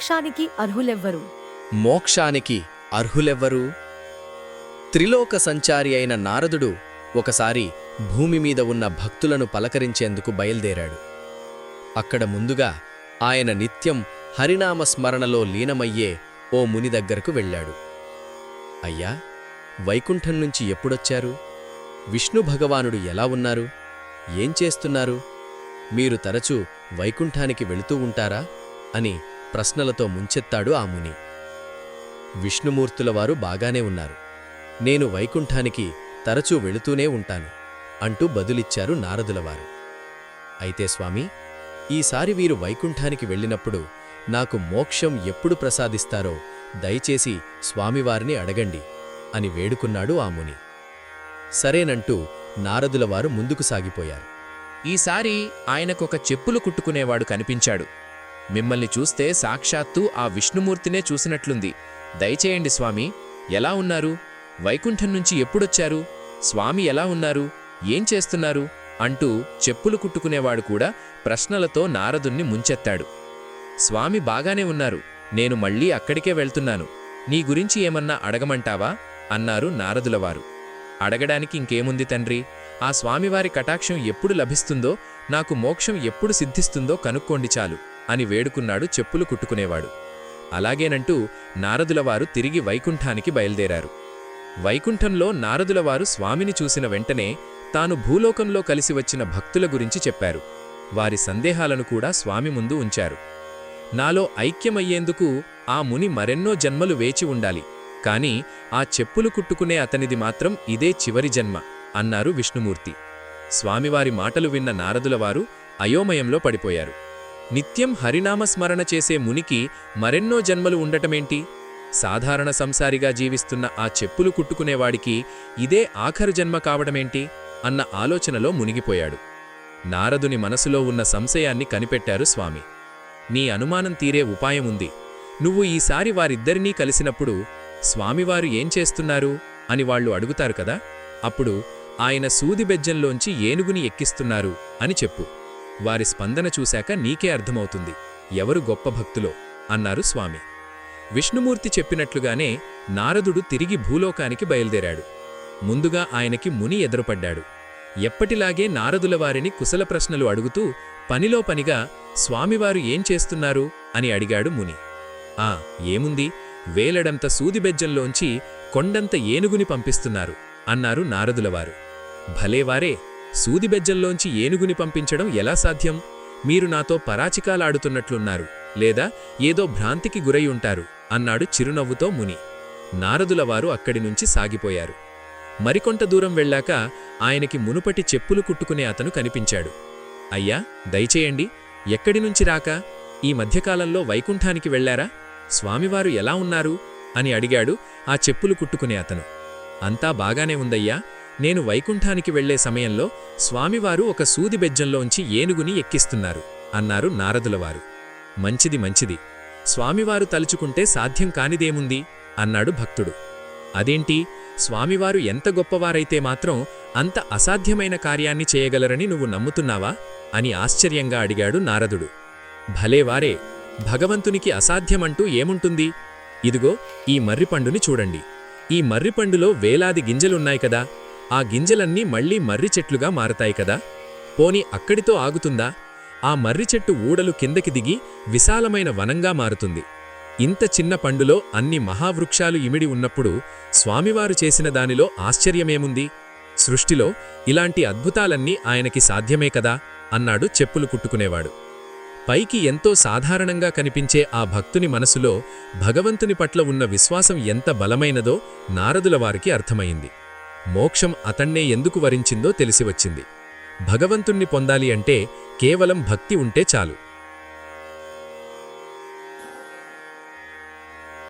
మోక్షానికి అర్హులెవ్వరు? మోక్షానికి అర్హులెవ్వరు? త్రిలోక సంచారి అయిన నారదుడు ఒకసారి భూమి మీద ఉన్న భక్తులను పలకరించేందుకు బయల్దేరాడు. అక్కడ ముందుగా ఆయన నిత్యం హరినామ స్మరణలో లీనమయ్యే ఓ ముని దగ్గరకు వెళ్ళాడు. అయ్యా వైకుంఠం నుంచి ఎప్పుడొచ్చారు? విష్ణు భగవానుడు ఎలా ఉన్నారు? ఏం చేస్తున్నారు? మీరు తరచూ వైకుంఠానికి వెళుతూ ఉంటారా? అని ప్రశ్నలతో ముంచెత్తాడు ఆ ముని. విష్ణుమూర్తుల వారు బాగానే ఉన్నారు. నేను వైకుంఠానికి తరచూ వెళుతూనే ఉంటాను అంటూ బదులిచ్చారు నారదులవారు. అయితే స్వామి ఈసారి వీరు వైకుంఠానికి వెళ్ళినప్పుడు నాకు మోక్షం ఎప్పుడు ప్రసాదిస్తారో దయచేసి స్వామివారిని అడగండి అని వేడుకున్నాడు ఆ ముని. సరేనంటూ నారదులవారు ముందుకు సాగిపోయారు. ఈసారి ఆయనకొక చెప్పులు కుట్టుకునేవాడు కనిపించాడు. మిమ్మల్ని చూస్తే సాక్షాత్తు ఆ విష్ణుమూర్తినే చూసినట్లుంది. దయచేయండి స్వామి ఎలా ఉన్నారు? వైకుంఠం నుంచి ఎప్పుడొచ్చారు? స్వామి ఎలా ఉన్నారు? ఏం చేస్తున్నారు? అంటూ చెప్పులు కుట్టుకునేవాడు కూడా ప్రశ్నలతో నారదుణ్ణి ముంచెత్తాడు. స్వామి బాగానే ఉన్నారు నేను మళ్ళీ అక్కడికే వెళ్తున్నాను. నీ గురించి ఏమన్నా అడగమంటావా? అన్నారు నారదులవారు. అడగడానికి ఇంకేముంది తండ్రి? ఆ స్వామివారి కటాక్షం ఎప్పుడు లభిస్తుందో నాకు మోక్షం ఎప్పుడు సిద్ధిస్తుందో కనుక్కోండి చాలు. అని వేడుకున్నాడు చెప్పులు కుట్టుకునేవాడు. అలాగేనంటూ నారదులవారు తిరిగి వైకుంఠానికి బయలుదేరారు. వైకుంఠంలో నారదులవారు స్వామిని చూసిన వెంటనే తాను భూలోకంలో కలిసి వచ్చిన భక్తుల గురించి చెప్పారు. వారి సందేహాలను కూడా స్వామి ముందు ఉంచారు. నాలో ఐక్యమయ్యేందుకు ఆ ముని మరెన్నో జన్మలు వేచి ఉండాలి. కాని ఆ చెప్పులు కుట్టుకునే అతనిది మాత్రం ఇదే చివరి జన్మ అన్నారు విష్ణుమూర్తి. స్వామివారి మాటలు విన్న నారదులవారు అయోమయంలో పడిపోయారు. నిత్యం హరినామస్మరణ చేసే మునికి మరెన్నో జన్మలు ఉండటమేంటి? సాధారణ సంసారిగా జీవిస్తున్న ఆ చెప్పులు కుట్టుకునేవాడికి ఇదే ఆఖరు జన్మ కావడమేంటి? అన్న ఆలోచనలో మునిగిపోయాడు. నారదుని మనసులో ఉన్న సంశయాన్ని కనిపెట్టారు స్వామి. నీ అనుమానం తీరే ఉపాయముంది నువ్వు ఈసారి వారిద్దరినీ కలిసినప్పుడు స్వామివారు ఏం చేస్తున్నారు? అని వాళ్ళు అడుగుతారు కదా? అప్పుడు ఆయన సూదిబెజ్జంలోంచి ఏనుగుని ఎక్కిస్తున్నారు అని చెప్పు. వారి స్పందన చూశాక నీకే అర్థమవుతుంది. ఎవరు గొప్ప భక్తులో? అన్నారు స్వామి. విష్ణుమూర్తి చెప్పినట్లుగానే నారదుడు తిరిగి భూలోకానికి బయలుదేరాడు. ముందుగా ఆయనకి ముని ఎదురుపడ్డాడు. ఎప్పటిలాగే నారదుల వారిని కుశల ప్రశ్నలు అడుగుతూ పనిలో పనిగా స్వామివారు ఏం చేస్తున్నారు? అని అడిగాడు ముని. ఆ ఏముంది? వేలడంత సూదిబెజ్జంలోంచి కొండంత ఏనుగుని పంపిస్తున్నారు అన్నారు నారదులవారు. భలేవారే సూదిబెజ్జంలోంచి ఏనుగుని పంపించడం ఎలా సాధ్యం? మీరు నాతో పరాచికాలాడుతున్నట్లున్నారు లేదా ఏదో భ్రాంతికి గురై ఉంటారు అన్నాడు చిరునవ్వుతో ముని. నారదులవారు అక్కడి నుంచి సాగిపోయారు. మరికొంత దూరం వెళ్ళాక ఆయనకి మునుపటి చెప్పులు కుట్టుకునే అతను కనిపించాడు. అయ్యా దయచేయండి ఎక్కడి నుంచి రాక? ఈ మధ్యకాలంలో వైకుంఠానికి వెళ్ళారా స్వామివారు ఎలా ఉన్నారు? అని అడిగాడు ఆ చెప్పులు కుట్టుకునే అతను. అంతా బాగానే ఉందయ్యా నేను వైకుంఠానికి వెళ్ళే సమయంలో స్వామివారు ఒక సూది బెజ్జంలోంచి ఏనుగుని ఎక్కిస్తున్నారు అన్నారు నారదులవారు. మంచిది మంచిది. స్వామివారు తలుచుకుంటే సాధ్యం కానిదేముంది? అన్నాడు భక్తుడు. అదేంటి? స్వామివారు ఎంత గొప్పవారైతే మాత్రం అంత అసాధ్యమైన కార్యాన్ని చేయగలరని నువ్వు నమ్ముతున్నావా? అని ఆశ్చర్యంగా అడిగాడు నారదుడు. భలేవారే భగవంతునికి అసాధ్యమంటూ ఏముంటుంది? ఇదిగో ఈ మర్రిపండుని చూడండి. ఈ మర్రిపండులో వేలాది గింజలున్నాయి కదా? ఆ గింజలన్నీ మళ్ళీ మర్రి చెట్లుగా మారతాయి కదా? పోని అక్కడితో ఆగుతుందా? ఆ మర్రి చెట్టు ఊడలు కిందకి దిగి విశాలమైన వనంగా మారుతుంది. ఇంత చిన్న పండులో అన్ని మహావృక్షాలు ఇమిడి ఉన్నప్పుడు స్వామివారు చేసిన దానిలో ఆశ్చర్యమేముంది? సృష్టిలో ఇలాంటి అద్భుతాలన్నీ ఆయనకి సాధ్యమే కదా? అన్నాడు చెప్పులు కుట్టుకునేవాడు. పైకి ఎంతో సాధారణంగా కనిపించే ఆ భక్తుని మనసులో భగవంతుని పట్ల ఉన్న విశ్వాసం ఎంత బలమైనదో నారదుల వారికి అర్థమైంది. మోక్షం అతన్నే ఎందుకు వరించిందో తెలిసివచ్చింది. భగవంతుణ్ణి పొందాలి అంటే కేవలం భక్తి ఉంటే చాలు.